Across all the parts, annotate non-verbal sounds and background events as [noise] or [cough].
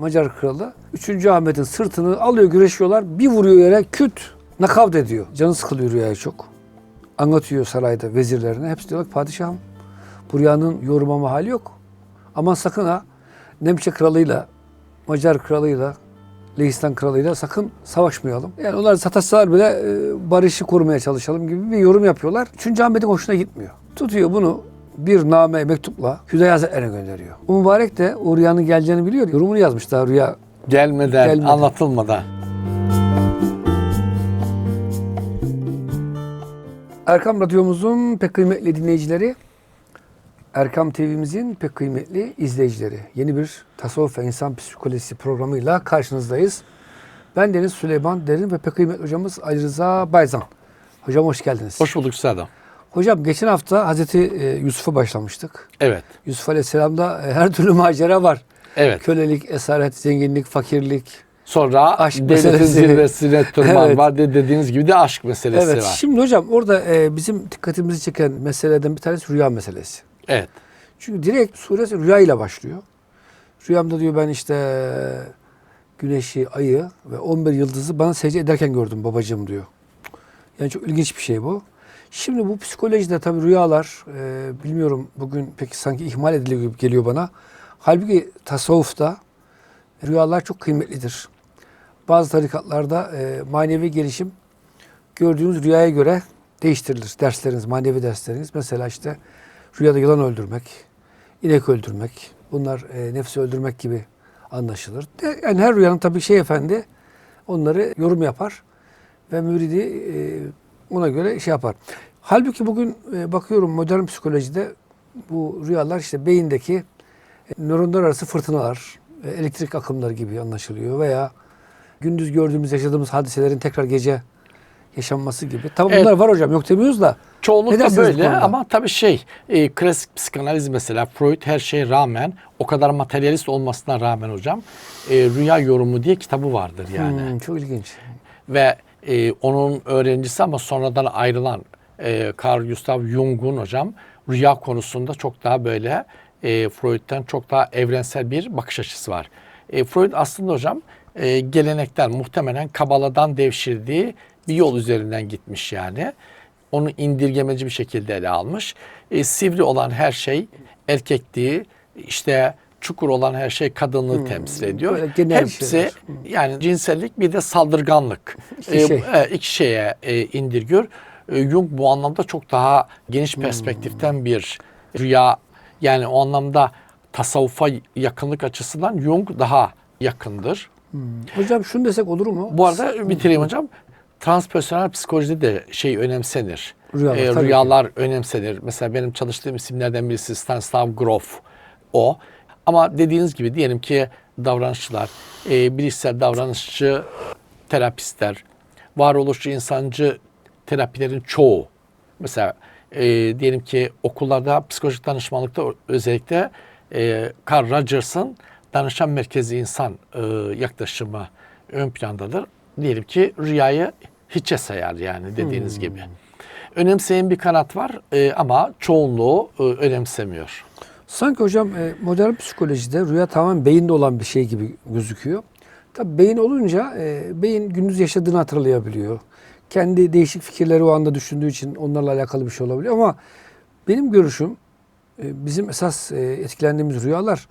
Macar kralı 3. Ahmet'in sırtını alıyor güreşiyorlar. Bir vuruyor yere küt nakavt ediyor. Canı sıkılıyor rüyaya çok. Anlatıyor sarayda vezirlerine. Hepsi diyorlar ki padişahım bu rüyanın yorumlama hali yok. Aman sakın ha Nemçe kralıyla, Macar kralıyla, Lehistan kralıyla sakın savaşmayalım. Yani onlar sataşsalar bile e, barışı korumaya çalışalım gibi bir yorum yapıyorlar. 3. Ahmet'in hoşuna gitmiyor. Tutuyor bunu bir name mektupla Hüdayi Hazretleri'ne gönderiyor. O mübarek de o rüyanın geleceğini biliyor. Yorumunu yazmış daha rüya. Gelmeden, Gelmeden. anlatılmadan. Erkam Radyomuzun pek kıymetli dinleyicileri, Erkam TV'mizin pek kıymetli izleyicileri. Yeni bir tasavvuf ve insan psikolojisi programıyla karşınızdayız. Ben Deniz Süleyman Derin ve pek kıymetli hocamız Ali Rıza Bayzan. Hocam hoş geldiniz. Hoş bulduk Sadam. Hocam geçen hafta Hazreti e, Yusuf'a başlamıştık. Evet. Yusuf Aleyhisselam'da e, her türlü macera var. Evet. Kölelik, esaret, zenginlik, fakirlik. Sonra Aşk devletin meselesi. zirvesine [laughs] tırmanma Evet. var. De- Dediğiniz gibi de aşk meselesi Evet. var. Şimdi hocam orada e, bizim dikkatimizi çeken meselelerden bir tanesi rüya meselesi. Evet. Çünkü direkt suresi rüya ile başlıyor. Rüyamda diyor ben işte güneşi, ayı ve 11 yıldızı bana secde ederken gördüm babacığım diyor. Yani çok ilginç bir şey bu. Şimdi bu psikolojide tabii rüyalar e, bilmiyorum bugün pek sanki ihmal ediliyor gibi geliyor bana. Halbuki tasavvufta rüyalar çok kıymetlidir. Bazı tarikatlarda e, manevi gelişim gördüğünüz rüyaya göre değiştirilir. Dersleriniz, manevi dersleriniz. Mesela işte rüyada yılan öldürmek, inek öldürmek, bunlar e, nefsi öldürmek gibi anlaşılır. De, yani her rüyanın tabii şey efendi onları yorum yapar ve müridi e, ona göre şey yapar. Halbuki bugün e, bakıyorum modern psikolojide bu rüyalar işte beyindeki e, nöronlar arası fırtınalar, e, elektrik akımları gibi anlaşılıyor veya gündüz gördüğümüz, yaşadığımız hadiselerin tekrar gece yaşanması gibi. Tabii Evet. bunlar var hocam yok demiyoruz da. Çoğunlukla böyle ama tabii şey e, klasik psikanaliz mesela Freud her şeye rağmen o kadar materyalist olmasına rağmen hocam e, rüya yorumu diye kitabı vardır yani. Hmm, çok ilginç. Ve e, onun öğrencisi ama sonradan ayrılan e, Carl Gustav Jung'un hocam rüya konusunda çok daha böyle e, Freud'den çok daha evrensel bir bakış açısı var. E, Freud aslında hocam e, gelenekten muhtemelen Kabala'dan devşirdiği bir yol üzerinden gitmiş yani. Onu indirgemeci bir şekilde ele almış. E, sivri olan her şey erkekliği, işte çukur olan her şey kadınlığı temsil ediyor. böyle genel Hepsi şeyler. yani cinsellik bir de saldırganlık. [laughs] İki şey. e, iki şeye e, indirgör. E, Jung bu anlamda çok daha geniş perspektiften bir rüya yani o anlamda tasavvufa yakınlık açısından Jung daha yakındır. Hocam şunu desek olur mu? Bu arada bitireyim hocam. Transpersonel psikolojide de şey önemsenir. Rüyalar, E, ki. rüyalar önemsenir. Mesela benim çalıştığım isimlerden birisi Stanislav Grof. O. Ama dediğiniz gibi diyelim ki davranışçılar, e, bilişsel davranışçı terapistler, varoluşçu insancı terapilerin çoğu. Mesela e, diyelim ki okullarda psikolojik danışmanlıkta özellikle e, Carl Rogers'ın danışan merkezi insan e, yaklaşımı ön plandadır. Diyelim ki rüyayı hiçe sayar yani dediğiniz gibi. Önemseyen bir kanat var e, ama çoğunluğu e, önemsemiyor. Sanki hocam e, modern psikolojide rüya tamamen beyinde olan bir şey gibi gözüküyor. Tabii beyin olunca e, beyin gündüz yaşadığını hatırlayabiliyor. Kendi değişik fikirleri o anda düşündüğü için onlarla alakalı bir şey olabiliyor ama benim görüşüm e, bizim esas etkilendiğimiz rüyalar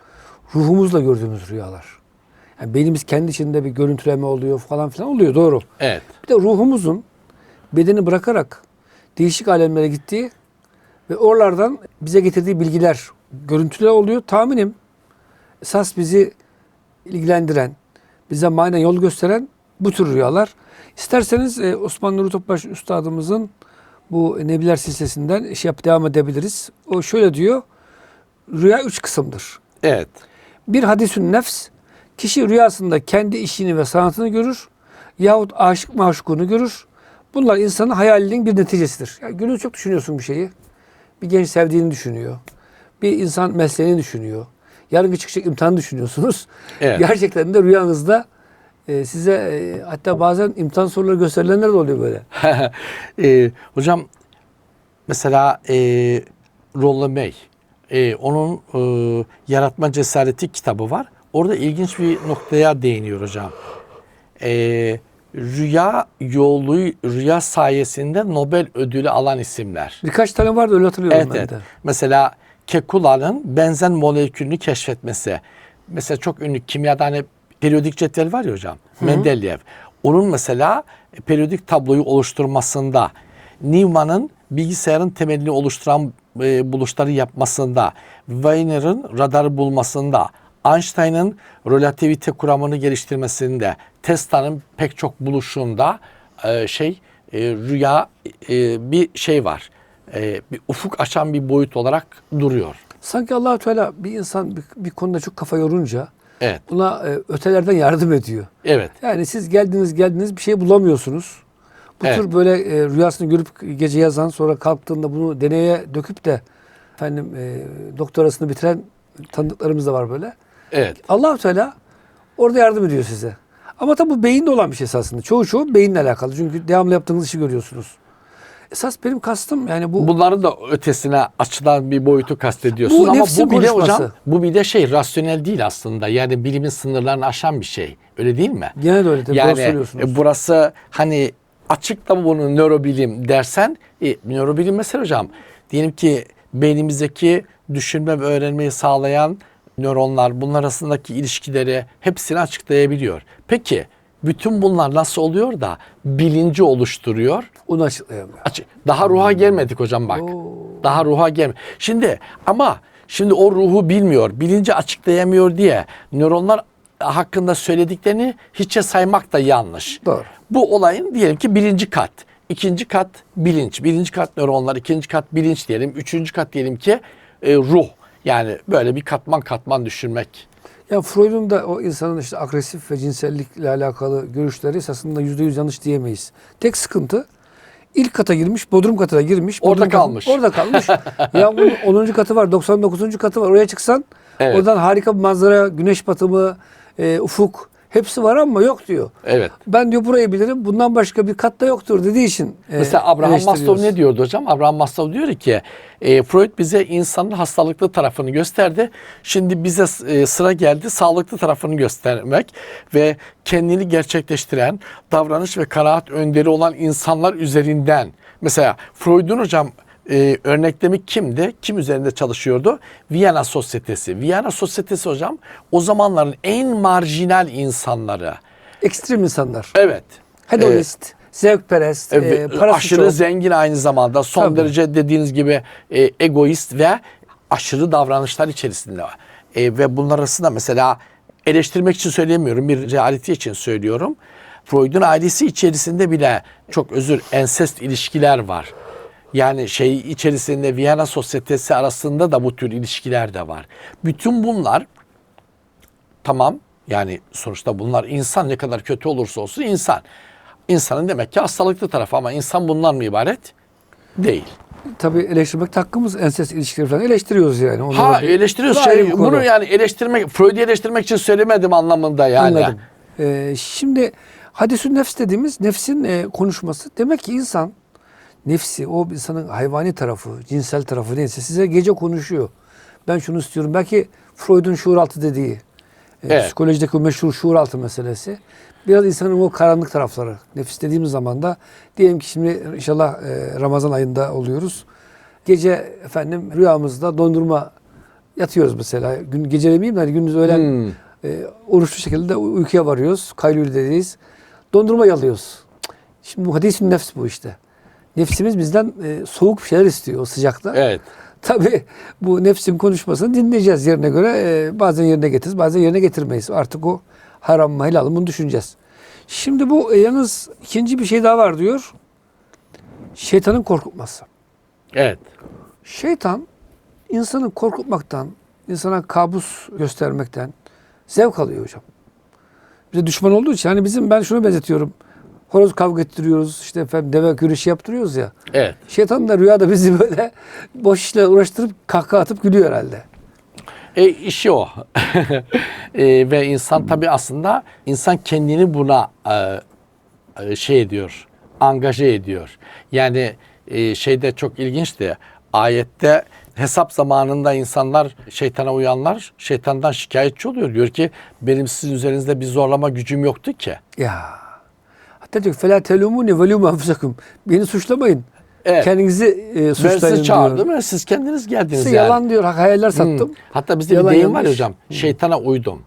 ruhumuzla gördüğümüz rüyalar. Yani beynimiz kendi içinde bir görüntüleme oluyor falan filan oluyor doğru. Evet. Bir de ruhumuzun bedeni bırakarak değişik alemlere gittiği ve oralardan bize getirdiği bilgiler, görüntüler oluyor. Tahminim esas bizi ilgilendiren, bize manen yol gösteren bu tür rüyalar. İsterseniz e, Osman Nuri Topbaş Üstadımızın bu Nebiler silsilesinden şey yap devam edebiliriz. O şöyle diyor. Rüya üç kısımdır. Evet. Bir hadisün nefs, kişi rüyasında kendi işini ve sanatını görür yahut aşık maşukunu görür. Bunlar insanın hayalinin bir neticesidir. Yani günü çok düşünüyorsun bir şeyi. Bir genç sevdiğini düşünüyor. Bir insan mesleğini düşünüyor. Yarın çıkacak imtihanı düşünüyorsunuz. Evet. Gerçekten de rüyanızda e, size e, hatta bazen imtihan soruları gösterilenler de oluyor böyle. [laughs] e, hocam mesela e, Rollo May e, onun e, Yaratma Cesareti kitabı var. orada ilginç bir noktaya değiniyor hocam. Ee, rüya yolu, rüya sayesinde Nobel ödülü alan isimler. Birkaç tane vardı öyle hatırlıyorum Evet, ben evet. de. Mesela Kekula'nın benzen molekülünü keşfetmesi. Mesela çok ünlü kimyada hani periyodik cetvel var ya hocam. Mendeleev. Onun mesela periyodik tabloyu oluşturmasında, Newman'ın bilgisayarın temelini oluşturan e, buluşları yapmasında, Weiner'ın radarı bulmasında, Einstein'ın relativite kuramını geliştirmesinde, Tesla'nın pek çok buluşunda e, şey e, rüya e, bir şey var. E, bir ufuk açan bir boyut olarak duruyor. Sanki allah Teala bir insan bir, bir konuda çok kafa yorunca Evet. buna e, ötelerden yardım ediyor. Evet. Yani siz geldiniz geldiniz bir şey bulamıyorsunuz. Bu Evet. tür böyle e, rüyasını görüp gece yazan sonra kalktığında bunu deneye döküp de efendim e, doktorasını bitiren tanıdıklarımız da var böyle. Evet. allah Teala orada yardım ediyor size. Ama tabi bu beyinde olan bir şey esasında. Çoğu çoğu beyinle alakalı. Çünkü devamlı yaptığınız işi görüyorsunuz. Esas benim kastım yani bu Bunların da ötesine açılan bir boyutu kastediyorsunuz Bu ama bu bile konuşması. hocam bu bir de şey rasyonel değil aslında. Yani bilimin sınırlarını aşan bir şey. Öyle değil mi? gene de öyle. tabii, doğru Yani söylüyorsunuz. e, burası hani açıkla bunu nörobilim dersen e, nörobilim mesela hocam diyelim ki beynimizdeki düşünme ve öğrenmeyi sağlayan nöronlar bunlar arasındaki ilişkileri hepsini açıklayabiliyor. Peki bütün bunlar nasıl oluyor da bilinci oluşturuyor? Onu. Açık. Daha ruha gelmedik hocam bak. Daha ruha gelme. Şimdi ama şimdi o ruhu bilmiyor, bilinci açıklayamıyor diye nöronlar hakkında söylediklerini hiçe saymak da yanlış. Doğru. Bu olayın diyelim ki birinci kat. ikinci kat bilinç. Birinci kat nöronlar, ikinci kat bilinç diyelim. Üçüncü kat diyelim ki e, ruh. Yani böyle bir katman katman düşünmek. Ya Freud'un da o insanın işte agresif ve cinsellikle alakalı görüşleri esasında yüzde yüz yanlış diyemeyiz. Tek sıkıntı ilk kata girmiş, bodrum katına girmiş. Orada bodrum katı- kalmış. orada kalmış. [laughs] ya bunun 10. katı var, 99. katı var. Oraya çıksan Evet. oradan harika bir manzara, güneş batımı, e, ufuk hepsi var ama yok diyor. Evet. Ben diyor burayı bilirim. Bundan başka bir kat da yoktur dediği için. e, Mesela Abraham. Maslow ne diyordu hocam? Abraham Maslow diyor ki e, Freud bize insanın hastalıklı tarafını gösterdi. Şimdi bize e, sıra geldi sağlıklı tarafını göstermek ve kendini gerçekleştiren davranış ve kanaat önderi olan insanlar üzerinden. Mesela Freud'un hocam e, örneklemi kimdi? Kim üzerinde çalışıyordu? Viyana Sosyetesi. Viyana Sosyetesi hocam o zamanların en marjinal insanları. Ekstrem insanlar. Evet. Hedonist, zevkperest, E, e, parası aşırı çok. zengin aynı zamanda son Tabii. derece dediğiniz gibi e, egoist ve aşırı davranışlar içerisinde var. E, ve bunlar arasında mesela eleştirmek için söylemiyorum bir reality için söylüyorum. Freud'un ailesi içerisinde bile çok özür ensest ilişkiler var. Yani şey içerisinde Viyana sosyetesi arasında da bu tür ilişkiler de var. Bütün bunlar tamam yani sonuçta bunlar insan ne kadar kötü olursa olsun insan. İnsanın demek ki hastalıklı tarafı ama insan bundan mı ibaret? Değil. Tabii eleştirmek hakkımız ensest ilişkileri falan eleştiriyoruz yani. Onları Ha eleştiriyoruz şey bunu yani eleştirmek Freud'u eleştirmek için söylemedim anlamında yani. Anladım. Ee, şimdi hadisün nefs dediğimiz nefsin e, konuşması. Demek ki insan nefsi, o insanın hayvani tarafı, cinsel tarafı neyse size gece konuşuyor. Ben şunu istiyorum. Belki Freud'un şuuraltı dediği, e, Evet. psikolojideki o meşhur şuuraltı meselesi. Biraz insanın o karanlık tarafları. Nefis dediğimiz zaman da diyelim ki şimdi inşallah e, Ramazan ayında oluyoruz. Gece efendim rüyamızda dondurma yatıyoruz mesela. Gün gecelemeyeyim de hani gündüz öğlen Hmm. e, oruçlu şekilde uykuya varıyoruz. Kaylül dediğiz. Dondurma yalıyoruz. Şimdi bu hadisin nefs bu işte. Nefsimiz bizden e, soğuk şeyler istiyor o sıcakta. Evet. Tabii bu nefsin konuşmasını dinleyeceğiz yerine göre. E, bazen yerine getiririz, bazen yerine getirmeyiz. Artık o haram mı helal mı bunu düşüneceğiz. Şimdi bu e, yalnız ikinci bir şey daha var diyor. Şeytanın korkutması. Evet. Şeytan insanı korkutmaktan, insana kabus göstermekten zevk alıyor hocam. Bize düşman olduğu için hani bizim ben şunu benzetiyorum. Horoz kavga ettiriyoruz, işte efendim deve güreşi yaptırıyoruz ya. Evet. Şeytan da rüyada bizi böyle [laughs] boş işle uğraştırıp kahkaha atıp gülüyor herhalde. E, işi o. [laughs] E, ve insan tabii aslında insan kendini buna e, e, şey ediyor, angaje ediyor. Yani e, şeyde çok ilginçti. Ayette hesap zamanında insanlar şeytana uyanlar şeytandan şikayetçi oluyor. Diyor ki benim sizin üzerinizde bir zorlama gücüm yoktu ki. Ya. Hatta diyor فَلَا تَلُومُونِ وَلُومُ أَنْفُسَكُمْ Beni suçlamayın. Evet. Kendinizi e, Ben suçlayın sizi diyor. çağırdım ve siz kendiniz geldiniz Size yani. yalan diyor. Hayaller sattım. Hmm. Hatta bizde Yalan bir deyim var ya yanlış. hocam. Şeytana uydum.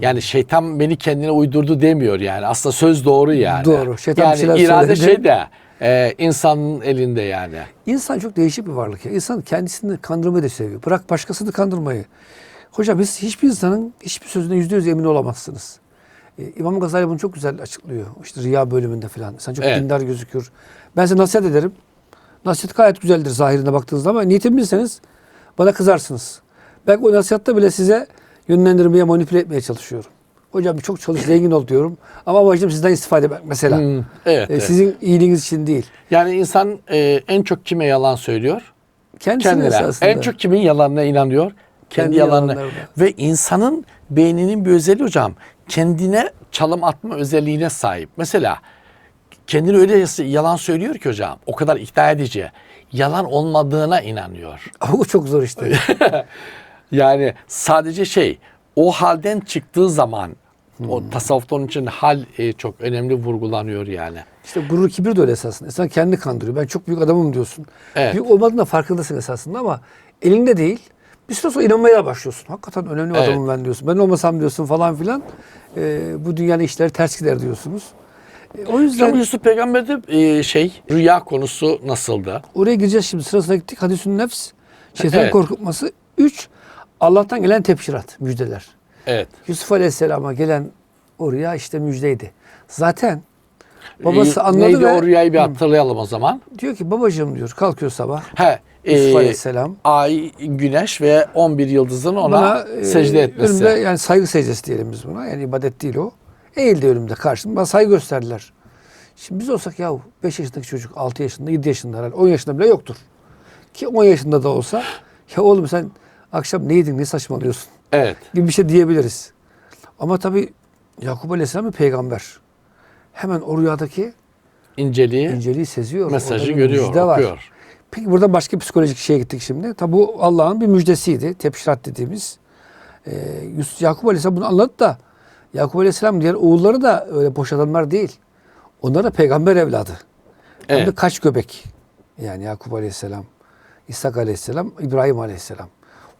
Yani şeytan beni kendine uydurdu demiyor yani. Aslında söz doğru yani. Doğru. Şeytan bir yani şeyler irade söyledi. şeyde e, insanın elinde yani. İnsan çok değişik bir varlık ya. İnsan kendisini kandırmayı da seviyor. Bırak başkasını kandırmayı. Hocam biz hiçbir insanın hiçbir sözüne yüzde yüz emin olamazsınız. Ee, İmam Gazali bunu çok güzel açıklıyor. İşte riya bölümünde falan. İnsan çok Evet. dindar gözüküyor. Ben size nasihat ederim. Nasihat gayet güzeldir zahirine baktığınızda ama niyetimi bilseniz bana kızarsınız. Ben o nasihatta bile size yönlendirmeye, manipüle etmeye çalışıyorum. Hocam çok çalış, [laughs] zengin ol diyorum. Ama amacım sizden istifade etmek mesela. Hmm, evet, Ee, evet. Sizin iyiliğiniz için değil. Yani insan e, en çok kime yalan söylüyor? Kendisine Kendine. En çok kimin yalanına inanıyor? Kendi, Kendi yalanına. yalanlarına. Ve insanın beyninin bir özelliği hocam. Kendine çalım atma özelliğine sahip. Mesela kendini öyle yalan söylüyor ki hocam. O kadar ikna edici. Yalan olmadığına inanıyor. [laughs] O çok zor işte. [laughs] Yani sadece şey o halden çıktığı zaman o tasavvufta onun için hal e, çok önemli vurgulanıyor yani. İşte gurur kibir de öyle esasında. İnsan kendini kandırıyor. Ben çok büyük adamım diyorsun. Evet. Büyük olmadığında farkındasın esasında ama elinde değil. Bir süre sonra inanmaya başlıyorsun. Hakikaten önemli bir Evet. adamım ben diyorsun. Ben olmasam diyorsun falan filan. Ee, bu dünyanın işleri ters gider diyorsunuz. Ee, o yüzden Hocam Yusuf Peygamber'de e, şey rüya konusu nasıldı? oraya gireceğiz şimdi. Sırasına gittik. Hadisün nefs. Şeytanın Evet. korkutması. Üç, Allah'tan gelen tepşirat, müjdeler. Evet. Yusuf Aleyhisselam'a gelen o rüya işte müjdeydi. Zaten babası E, anladı Neydi ve o rüyayı bir hatırlayalım o zaman. diyor ki babacığım diyor kalkıyor sabah. He, Yusuf e, Aleyhisselam. ay, güneş ve 11 yıldızın ona Buna, e, secde etmesi. Önümde yani saygı secdesi diyelim biz buna. Yani ibadet değil o. Eğildi önümde karşımda. Bana saygı gösterdiler. Şimdi biz olsak yahu 5 yaşındaki çocuk 6 yaşında 7 yaşında herhalde 10 yaşında bile yoktur. Ki 10 yaşında da olsa ya oğlum sen akşam ne yedin ne saçmalıyorsun Evet. gibi bir şey diyebiliriz. Ama tabii Yakup Aleyhisselam bir peygamber. Hemen o rüyadaki inceliği, inceliği seziyor. mesajı görüyor, müjde var. Peki buradan başka psikolojik şeye gittik şimdi. Tabi bu Allah'ın bir müjdesiydi. Tepşirat dediğimiz. Ee, Yusuf, Yakup Aleyhisselam bunu anladı da Yakup Aleyhisselam diğer oğulları da öyle boş adamlar değil. Onlar da peygamber evladı. Hem de Evet. kaç göbek. Yani Yakup Aleyhisselam, İshak Aleyhisselam, İbrahim Aleyhisselam.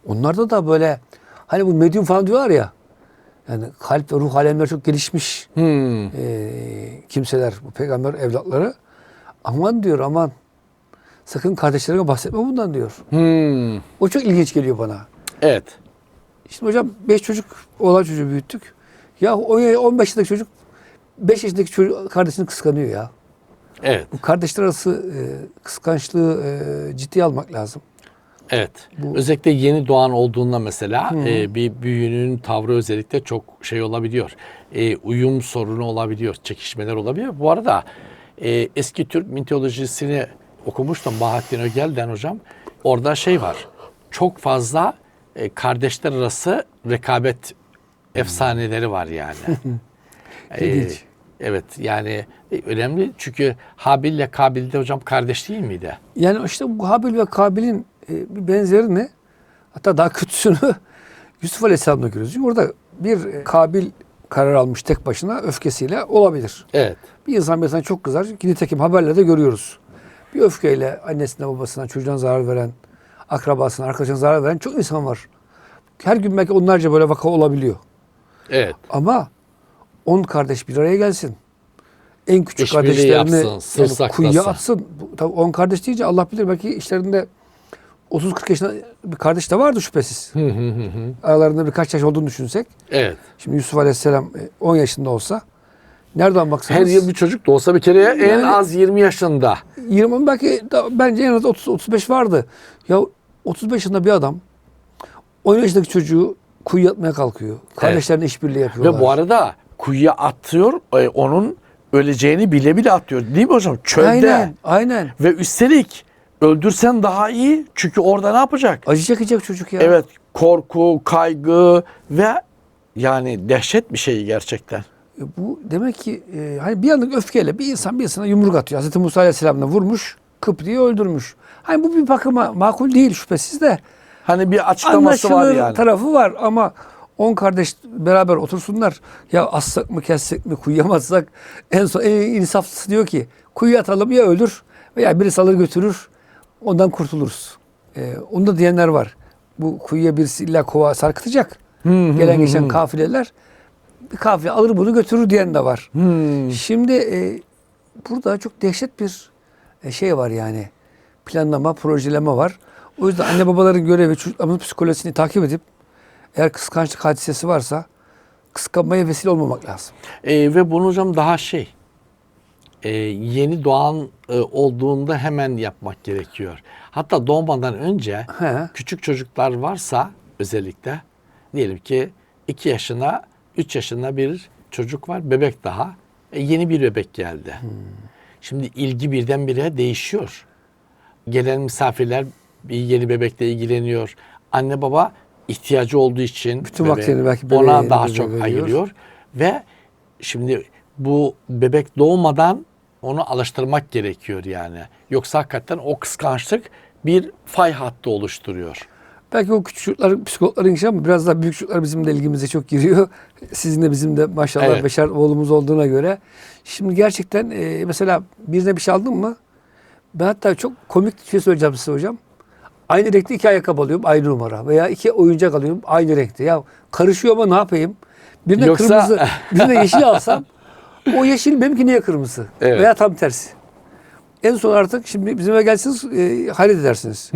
Onlarda da böyle hani bu medyum falan diyorlar ya. Yani kalp ve ruh alemleri çok gelişmiş Hmm. e, kimseler, bu peygamber evlatları. Aman diyor aman sakın kardeşlerine bahsetme bundan diyor. Hmm. O çok ilginç geliyor bana. Evet. Şimdi hocam 5 çocuk oğlan çocuğu büyüttük. Ya 10 15 yaşındaki çocuk 5 yaşındaki çocuk kardeşini kıskanıyor ya. Evet. Bu kardeşler arası e, kıskançlığı e, ciddiye almak lazım. Evet. Bu- Özellikle yeni doğan olduğunda mesela e, bir büyüğünün tavrı özellikle çok şey olabiliyor. E, uyum sorunu olabiliyor, çekişmeler olabiliyor. Bu arada e, eski Türk mitolojisini okumuştum Bahattin Ögel'den hocam. Orada şey var. Çok fazla e, kardeşler arası rekabet efsaneleri var yani. [laughs] E, İlginç. evet yani e, önemli çünkü Habil ile Kabil de hocam kardeş değil miydi? Yani işte bu Habil ve Kabil'in e, bir benzerini hatta daha kötüsünü [laughs] Yusuf Aleyhisselam'da görüyoruz. Çünkü orada bir e, Kabil karar almış tek başına öfkesiyle olabilir. Evet. Bir insan bir insan çok kızar. Ki Nitekim haberlerde görüyoruz. Bir öfkeyle annesine, babasına, çocuğuna zarar veren, akrabasına, arkadaşına zarar veren çok insan var. Her gün belki onlarca böyle vaka olabiliyor. Evet. Ama on kardeş bir araya gelsin. En küçük İşbirliği kardeşlerini yapsın, yani kuyuya atsın. Bu, tabii on kardeş deyince Allah bilir belki işlerinde 30-40 yaşında bir kardeş de vardı şüphesiz. Hı hı hı hı. Aralarında birkaç yaş olduğunu düşünsek. Evet. Şimdi Yusuf Aleyhisselam e, 10 yaşında olsa nereden baksanız Her yıl bir çocuk da olsa bir kere en Yani- az 20 yaşında. 20 belki bence en az 30 35 vardı. Ya 35 yaşında bir adam 10 yaşındaki çocuğu kuyu atmaya kalkıyor. Kardeşlerine işbirliği yapıyorlar. Ve bu arada kuyuya atıyor, e, onun öleceğini bile bile atıyor. Değil mi hocam? Çölde. Aynen, aynen. Ve üstelik öldürsen daha iyi. Çünkü orada ne yapacak? Acı çekecek çocuk ya. Evet, korku, kaygı ve yani dehşet bir şey gerçekten. E, Bu demek ki e, hani bir anlık öfkeyle bir insan bir insana yumruk atıyor. Hazreti Musa Aleyhisselam'la vurmuş, Kıpti'yi öldürmüş. Hani bu bir bakıma makul değil şüphesiz de Hani bir açıklaması var yani. tarafı var ama 10 kardeş beraber otursunlar. Ya assak mı kessek mi kuyamazsak en son en insaflısı diyor ki kuyu atalım ya ölür veya birisi alır götürür ondan kurtuluruz. Ee, onu da diyenler var. Bu kuyuya birisi illa kova sarkıtacak. Gelen geçen kafileler bir kafile alır bunu götürür diyen de var. Hmm. Şimdi e, burada çok dehşet bir e, şey var yani. Planlama, projeleme var. O yüzden anne babaların görevi çocuklarımızın psikolojisini takip edip eğer kıskançlık hadisesi varsa kıskanmaya vesile olmamak lazım. E, ve bunu hocam daha şey e, yeni doğan e, olduğunda hemen yapmak gerekiyor. Hatta doğmadan önce He. küçük çocuklar varsa özellikle diyelim ki 2 yaşına 3 yaşında bir çocuk var bebek daha E, yeni bir bebek geldi. Şimdi ilgi birdenbire değişiyor. Gelen misafirler bir yeni bebekle ilgileniyor. Anne baba ihtiyacı olduğu için Bütün bebeğe- vaktini belki ona daha çok veriyor. ayırıyor ve şimdi bu bebek doğmadan onu alıştırmak gerekiyor yani. Yoksa hakikaten o kıskançlık bir fay hattı oluşturuyor. Belki o küçük çocukların psikologların işi ama biraz daha büyük çocuklar bizim de ilgimize çok giriyor. [laughs] Sizin de bizim de maşallah Evet. beşer oğlumuz olduğuna göre. Şimdi gerçekten e, mesela birine bir şey aldın mı? Ben hatta çok komik bir şey söyleyeceğim size hocam. Aynı renkte iki ayakkabı alıyorum aynı numara. Veya iki oyuncak alıyorum aynı renkte. Ya karışıyor ama ne yapayım? Birine Yoksa- kırmızı, birine [laughs] yeşil alsam o yeşil benimki niye kırmızı? Evet. Veya tam tersi. En son artık şimdi bizim eve gelsiniz e, halledersiniz.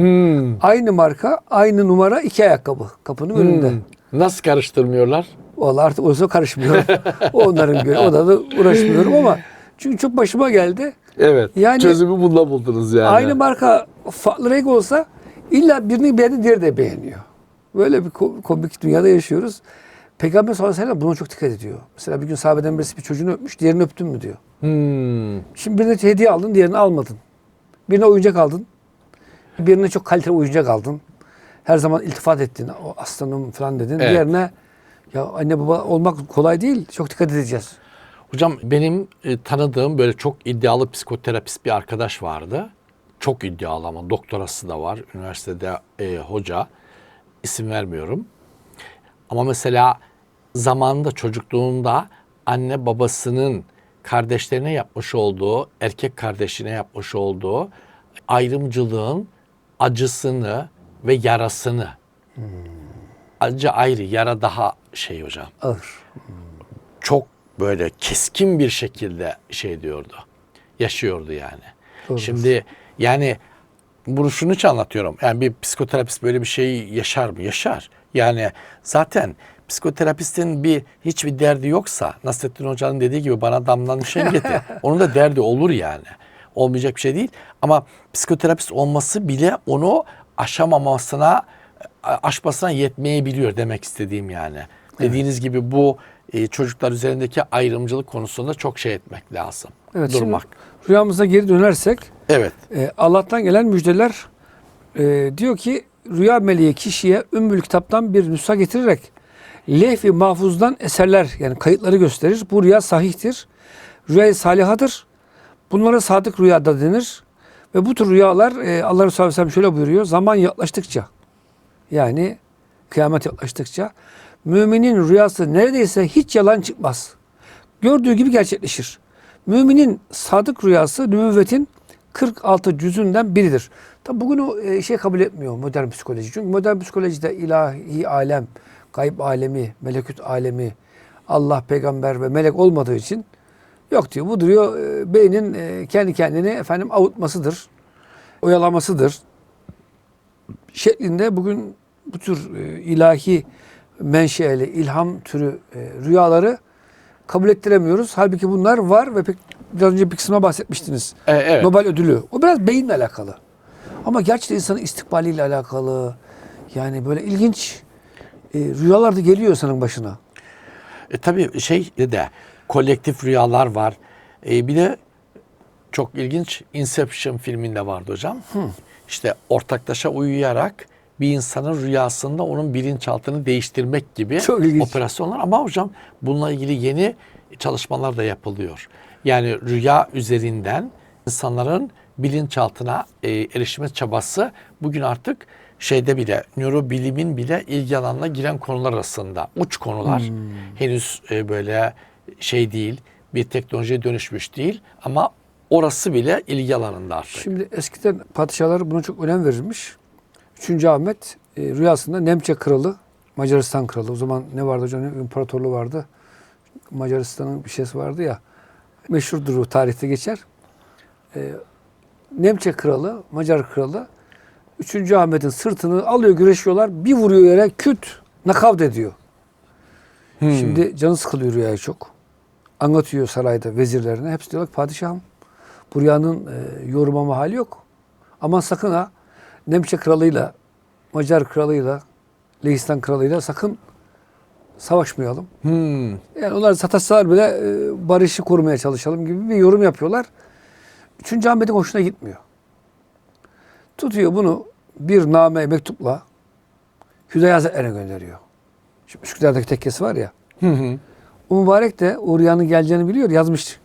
Aynı marka, aynı numara iki ayakkabı kapının önünde. Hmm. Nasıl karıştırmıyorlar? Vallahi artık o karışmıyor. [laughs] onların göre. O da, uğraşmıyorum ama çünkü çok başıma geldi. Evet. Yani- çözümü bunda buldunuz yani. Aynı marka farklı renk olsa illa birini beğendi diğeri de beğeniyor. Böyle bir ko- komik dünyada yaşıyoruz. Peygamber sallallahu aleyhi ve sellem buna çok dikkat ediyor. Mesela bir gün sahabeden birisi bir çocuğunu öpmüş, diğerini öptün mü diyor. Hmm. Şimdi birine hediye aldın, diğerini almadın. Birine oyuncak aldın. Birine çok kaliteli oyuncak aldın. Her zaman iltifat ettin. O aslanım falan dedin. Evet. Diğerine ya anne baba olmak kolay değil. Çok dikkat edeceğiz. Hocam benim e, tanıdığım böyle çok iddialı psikoterapist bir arkadaş vardı. Çok iddialı ama doktorası da var. Üniversitede e, hoca. İsim vermiyorum. Ama mesela zamanında çocukluğunda anne babasının kardeşlerine yapmış olduğu, erkek kardeşine yapmış olduğu ayrımcılığın acısını ve yarasını acı ayrı, yara daha şey hocam Ağır. çok böyle keskin bir şekilde şey diyordu. Yaşıyordu yani. Doğru. Şimdi yani bunu şunun için anlatıyorum. Yani bir psikoterapist böyle bir şey yaşar mı? Yaşar. Yani zaten psikoterapistin bir hiçbir derdi yoksa Nasrettin Hoca'nın dediği gibi bana damdan bir şey getir. [laughs] Onun da derdi olur yani. Olmayacak bir şey değil. Ama psikoterapist olması bile onu aşamamasına aşmasına yetmeyebiliyor demek istediğim yani. Dediğiniz gibi bu e, çocuklar üzerindeki ayrımcılık konusunda çok şey etmek lazım. Evet, Durmak. Şimdi rüyamıza geri dönersek Evet. e, Allah'tan gelen müjdeler e, diyor ki rüya meleği kişiye Ümmül Kitap'tan bir nüsha getirerek lehvi mahfuzdan eserler yani kayıtları gösterir. Bu rüya sahihtir. Rüya salihadır. Bunlara sadık rüyada denir. Ve bu tür rüyalar e, Allah Resulü Aleyhisselam şöyle buyuruyor. Zaman yaklaştıkça yani kıyamet yaklaştıkça müminin rüyası neredeyse hiç yalan çıkmaz. Gördüğü gibi gerçekleşir. Müminin sadık rüyası nübüvvetin 46 cüzünden biridir. Tabi bugün o e, şey kabul etmiyor modern psikoloji. Çünkü modern psikolojide ilahi alem, gayb alemi, melekut alemi, Allah, peygamber ve melek olmadığı için yok diyor. Bu diyor e, beynin e, kendi kendini efendim avutmasıdır, oyalamasıdır şeklinde bugün bu tür e, ilahi menşeli, ilham türü rüyaları kabul ettiremiyoruz. Halbuki bunlar var ve pek biraz önce bir kısmına bahsetmiştiniz. E, evet. Nobel ödülü. O biraz beyinle alakalı. Ama gerçekten insanın istikbaliyle alakalı. Yani böyle ilginç e, rüyalar da geliyor insanın başına. E, tabii şey de kolektif rüyalar var. E, bir de çok ilginç Inception filminde vardı hocam. İşte ortaklaşa uyuyarak bir insanın rüyasında onun bilinçaltını değiştirmek gibi Çok ilginç. operasyonlar. Ama hocam bununla ilgili yeni çalışmalar da yapılıyor. Yani rüya üzerinden insanların bilinçaltına e, erişme çabası bugün artık şeyde bile nörobilimin bile ilgi alanına giren konular arasında. Uç konular. Henüz e, böyle şey değil, bir teknolojiye dönüşmüş değil ama orası bile ilgi alanında artık. Şimdi eskiden padişahlar buna çok önem verilmiş. 3. Ahmet e, rüyasında Nemçe kralı, Macaristan kralı. O zaman ne vardı hocam? İmparatorluğu vardı. Macaristan'ın bir şeysi vardı ya. Meşhurdur o tarihte geçer. E, Nemçe kralı, Macar kralı 3. Ahmet'in sırtını alıyor güreşiyorlar. Bir vuruyor yere küt nakavt ediyor. Hmm. Şimdi canı sıkılıyor rüyaya çok. Anlatıyor sarayda vezirlerine. Hepsi diyorlar ki padişahım bu rüyanın e, yorumlama hali yok. Aman sakın ha Nemçe kralıyla, Macar kralıyla, Lehistan kralıyla sakın savaşmayalım. Hmm. Yani onlar sataşsalar bile e, barışı korumaya çalışalım gibi bir yorum yapıyorlar. Üçüncü Ahmet'in hoşuna gitmiyor. Tutuyor bunu bir name mektupla Hüdayi Hazretleri'ne gönderiyor. Şimdi Üsküdar'daki tekkesi var ya. Hı hı. O mübarek de o rüyanın geleceğini biliyor. Yazmış.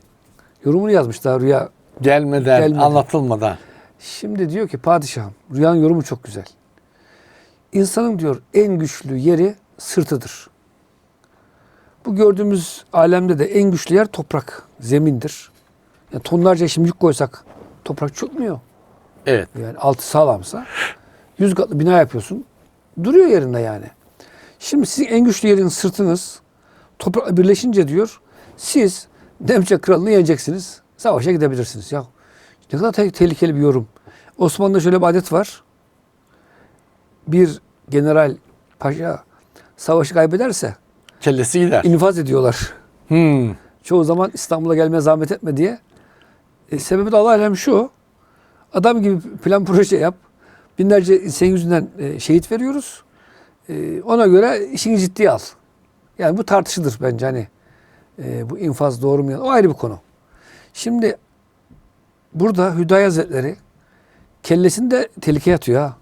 Yorumunu yazmış daha rüya. Gelmeden, Gelmeden. anlatılmadan. Şimdi diyor ki padişahım rüyanın yorumu çok güzel. İnsanın diyor en güçlü yeri sırtıdır. Bu gördüğümüz alemde de en güçlü yer toprak, zemindir. Yani tonlarca şimdi yük koysak toprak çökmüyor. Evet. Yani altı sağlamsa yüz katlı bina yapıyorsun. Duruyor yerinde yani. Şimdi sizin en güçlü yerin sırtınız toprakla birleşince diyor siz Nemçe kralını yeneceksiniz. Savaşa gidebilirsiniz. Ya ne kadar te- tehlikeli bir yorum. Osmanlı'da şöyle bir adet var. Bir general paşa savaşı kaybederse Kellesi gider. infaz ediyorlar. Hmm. Çoğu zaman İstanbul'a gelmeye zahmet etme diye. E, sebebi de Allah alem şu. Adam gibi plan proje yap. Binlerce insan yüzünden e, şehit veriyoruz. E, ona göre işini ciddiye al. Yani bu tartışılır bence hani. E, bu infaz doğru mu? O ayrı bir konu. Şimdi burada Hüdayi Hazretleri kellesini de tehlikeye atıyor ha.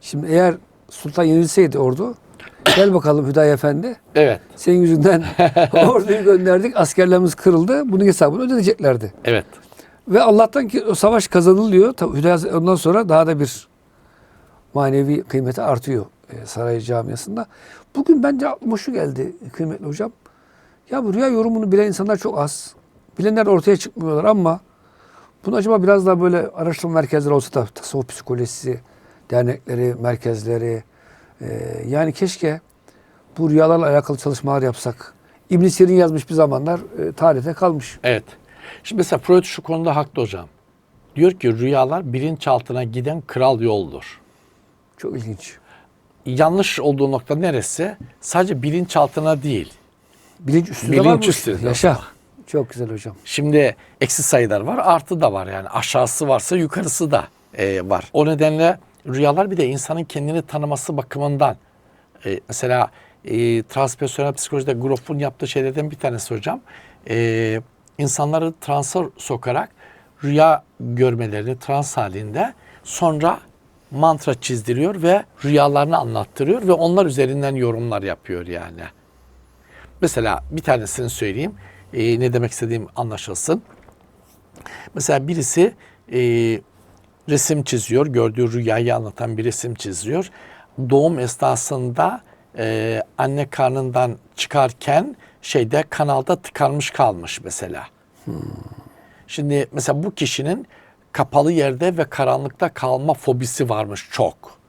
Şimdi eğer Sultan yenilseydi ordu gel bakalım Hüdayi Efendi Evet. senin yüzünden [laughs] orduyu gönderdik. Askerlerimiz kırıldı. Bunun hesabını ödeyeceklerdi. Evet. Ve Allah'tan ki o savaş kazanılıyor. Tabii ondan sonra daha da bir manevi kıymeti artıyor e, saray camiasında. Bugün bence aklıma şu geldi kıymetli hocam. Ya bu rüya yorumunu bilen insanlar çok az. Bilenler ortaya çıkmıyorlar ama bunu acaba biraz daha böyle araştırma merkezleri olsa da tasavvuf psikolojisi, dernekleri, merkezleri. e, yani keşke bu rüyalarla alakalı çalışmalar yapsak. İbn Sirin yazmış bir zamanlar e, tarihte kalmış. Evet. Şimdi mesela Freud şu konuda haklı hocam. Diyor ki rüyalar bilinçaltına giden kral yoldur. Çok ilginç. Yanlış olduğu nokta neresi? Sadece bilinçaltına değil. Bilinç üstünde Bilinç var mı? üstünde. Yaşa. Çok güzel hocam. Şimdi eksi sayılar var, artı da var yani. Aşağısı varsa yukarısı da e, var. O nedenle rüyalar bir de insanın kendini tanıması bakımından e, mesela e, transpersonel psikolojide Groff'un yaptığı şeylerden bir tanesi hocam. E, insanları transa sokarak rüya görmelerini trans halinde sonra mantra çizdiriyor ve rüyalarını anlattırıyor ve onlar üzerinden yorumlar yapıyor yani. Mesela bir tanesini söyleyeyim. Ee, ne demek istediğim anlaşılsın. Mesela birisi e, resim çiziyor. Gördüğü rüyayı anlatan bir resim çiziyor. Doğum esnasında e, anne karnından çıkarken şeyde kanalda tıkanmış kalmış mesela. Şimdi mesela bu kişinin kapalı yerde ve karanlıkta kalma fobisi varmış çok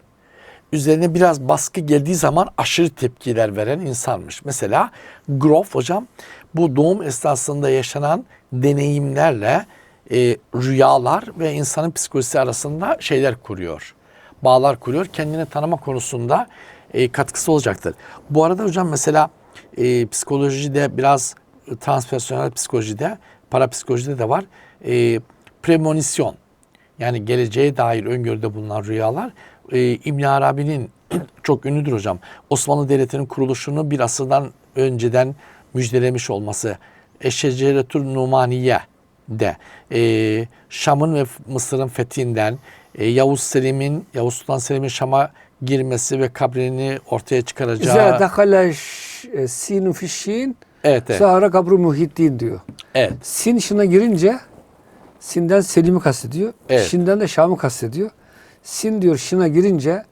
üzerine biraz baskı geldiği zaman aşırı tepkiler veren insanmış. Mesela Groff hocam bu doğum esnasında yaşanan deneyimlerle e, rüyalar ve insanın psikolojisi arasında şeyler kuruyor. Bağlar kuruyor. Kendini tanıma konusunda e, katkısı olacaktır. Bu arada hocam mesela e, psikolojide biraz e, transpersonel psikolojide, parapsikolojide de var. E, premonisyon yani geleceğe dair öngörüde bulunan rüyalar e, İbn Arabi'nin [clears throat] çok ünlüdür hocam. Osmanlı Devleti'nin kuruluşunu bir asırdan önceden müjdelemiş olması. Eşeceretür Numaniye de e, Şam'ın ve Mısır'ın fethinden e, Yavuz Selim'in Yavuz Sultan Selim'in Şam'a girmesi ve kabrini ortaya çıkaracağı İzâ dakale sinu fişşin Evet, evet. sahara kabru muhiddin diyor. Evet. Sin şına girince Sin'den Selim'i kastediyor. Evet. Şin'den de Şam'ı kastediyor. Sin diyor şına girince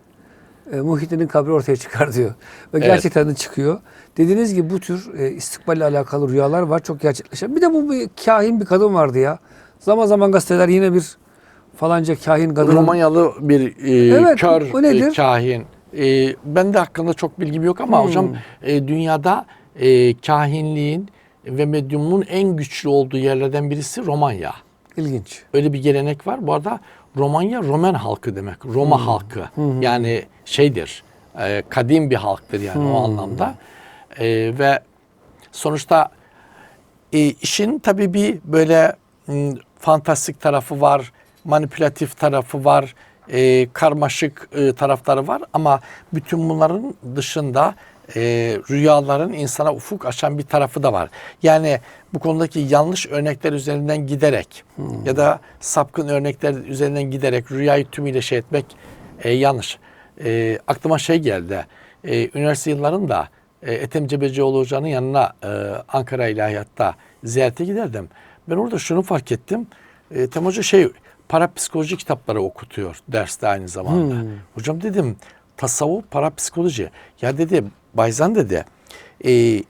e, Muhyiddin'in kabri ortaya çıkar diyor. Ve Evet. gerçekten de çıkıyor. Dediğiniz gibi bu tür e, istikballe alakalı rüyalar var. Çok gerçekleşen. Bir de bu bir kahin bir kadın vardı ya. Zaman zaman gazeteler yine bir falanca kahin kadın. Romanyalı bir e, Evet, kör o nedir? e, kahin. E, ben de hakkında çok bilgim yok ama Hmm. hocam e, dünyada e, kahinliğin ve medyumun en güçlü olduğu yerlerden birisi Romanya. İlginç. Öyle bir gelenek var. Bu arada Romanya Roman halkı demek. Roma halkı. Yani şeydir. e, kadim bir halktır yani o anlamda. E, ve sonuçta e, işin tabii bir böyle m, fantastik tarafı var, manipülatif tarafı var, e, karmaşık e, tarafları var ama bütün bunların dışında e, rüyaların insana ufuk açan bir tarafı da var. Yani bu konudaki yanlış örnekler üzerinden giderek ya da sapkın örnekler üzerinden giderek rüyayı tümüyle şey etmek e, yanlış. E, aklıma şey geldi. E, üniversite yıllarında e, Ethem Cebecioğlu Hoca'nın yanına e, Ankara İlahiyat'ta ziyarete giderdim. Ben orada şunu fark ettim. E, Ethem Hoca şey parapsikoloji kitapları okutuyor derste aynı zamanda. Hocam dedim tasavvuf parapsikoloji. Ya dedi Bayzan dedi e,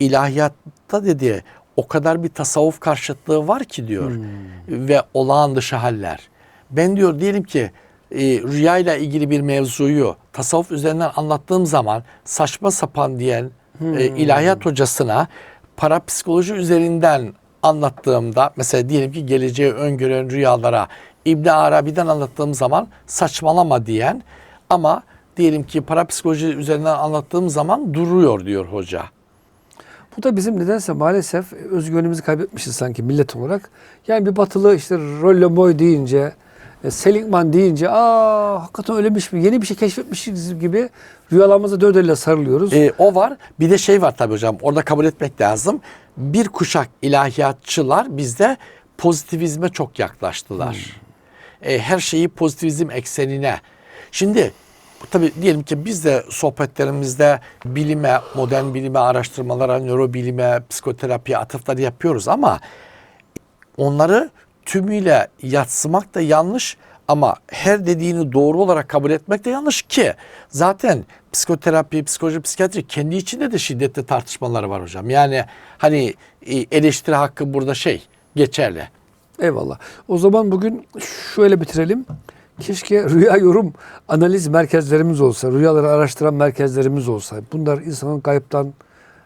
ilahiyatta dedi o kadar bir tasavvuf karşıtlığı var ki diyor ve olağan dışı haller. Ben diyor diyelim ki e, rüyayla ilgili bir mevzuyu tasavvuf üzerinden anlattığım zaman saçma sapan diyen e, ilahiyat hocasına parapsikoloji üzerinden anlattığımda mesela diyelim ki geleceği öngören rüyalara İbn Arabi'den anlattığım zaman saçmalama diyen ama diyelim ki parapsikoloji üzerinden anlattığım zaman duruyor diyor hoca. Bu da bizim nedense maalesef özgüvenimizi kaybetmişiz sanki millet olarak. Yani bir batılı işte Rollemoy deyince, e, Seligman deyince aa hakikaten öylemiş mi? Yeni bir şey keşfetmişiz gibi rüyalarımıza dört elle sarılıyoruz. Ee, o var. Bir de şey var tabii hocam. Orada kabul etmek lazım. Bir kuşak ilahiyatçılar bizde pozitivizme çok yaklaştılar. Ee, her şeyi pozitivizm eksenine. Şimdi tabii diyelim ki biz de sohbetlerimizde bilime, modern bilime, araştırmalara, nörobilime, psikoterapiye atıfları yapıyoruz ama onları tümüyle yatsımak da yanlış ama her dediğini doğru olarak kabul etmek de yanlış ki zaten psikoterapi, psikoloji, psikiyatri kendi içinde de şiddetli tartışmaları var hocam. Yani hani e, eleştiri hakkı burada şey geçerli. Eyvallah. O zaman bugün şöyle bitirelim. Keşke rüya yorum analiz merkezlerimiz olsa, rüyaları araştıran merkezlerimiz olsa. Bunlar insanın kayıptan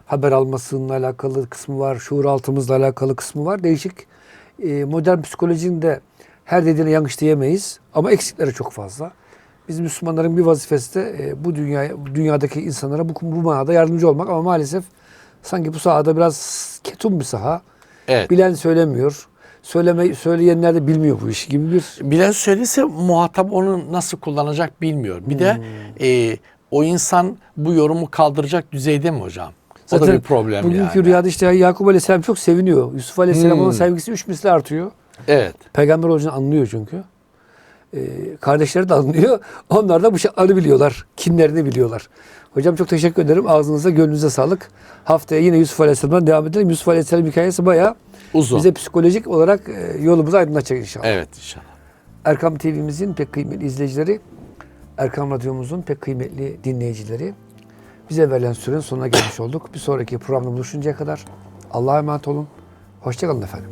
haber almasıyla alakalı kısmı var, şuur altımızla alakalı kısmı var. Değişik e, modern psikolojinin de her dediğine yanlış diyemeyiz ama eksikleri çok fazla. Biz Müslümanların bir vazifesi de e, bu dünyaya, bu dünyadaki insanlara bu, bu manada yardımcı olmak ama maalesef sanki bu sahada biraz ketum bir saha. Evet. Bilen söylemiyor. Söyleme, söyleyenler de bilmiyor bu işi gibi bir Bilen söylese muhatap onu nasıl kullanacak bilmiyor. Bir de e, o insan bu yorumu kaldıracak düzeyde mi hocam? o da bir problem bugünkü yani. rüyada işte Yakup Aleyhisselam çok seviniyor. Yusuf Aleyhisselam Hmm. sevgisi üç misli artıyor. Evet. Peygamber olacağını anlıyor çünkü. Ee, kardeşleri de anlıyor. [laughs] Onlar da bu şartları biliyorlar. Kinlerini biliyorlar. Hocam çok teşekkür ederim. Ağzınıza, gönlünüze sağlık. Haftaya yine Yusuf Aleyhisselam'dan devam edelim. Yusuf Aleyhisselam hikayesi bayağı Uzun. bize psikolojik olarak e, yolumuzu aydınlatacak inşallah. Evet inşallah. Erkam TV'mizin pek kıymetli izleyicileri, Erkam Radyomuzun pek kıymetli dinleyicileri. Bize verilen sürenin sonuna gelmiş olduk. Bir sonraki programda buluşuncaya kadar Allah'a emanet olun. Hoşçakalın efendim.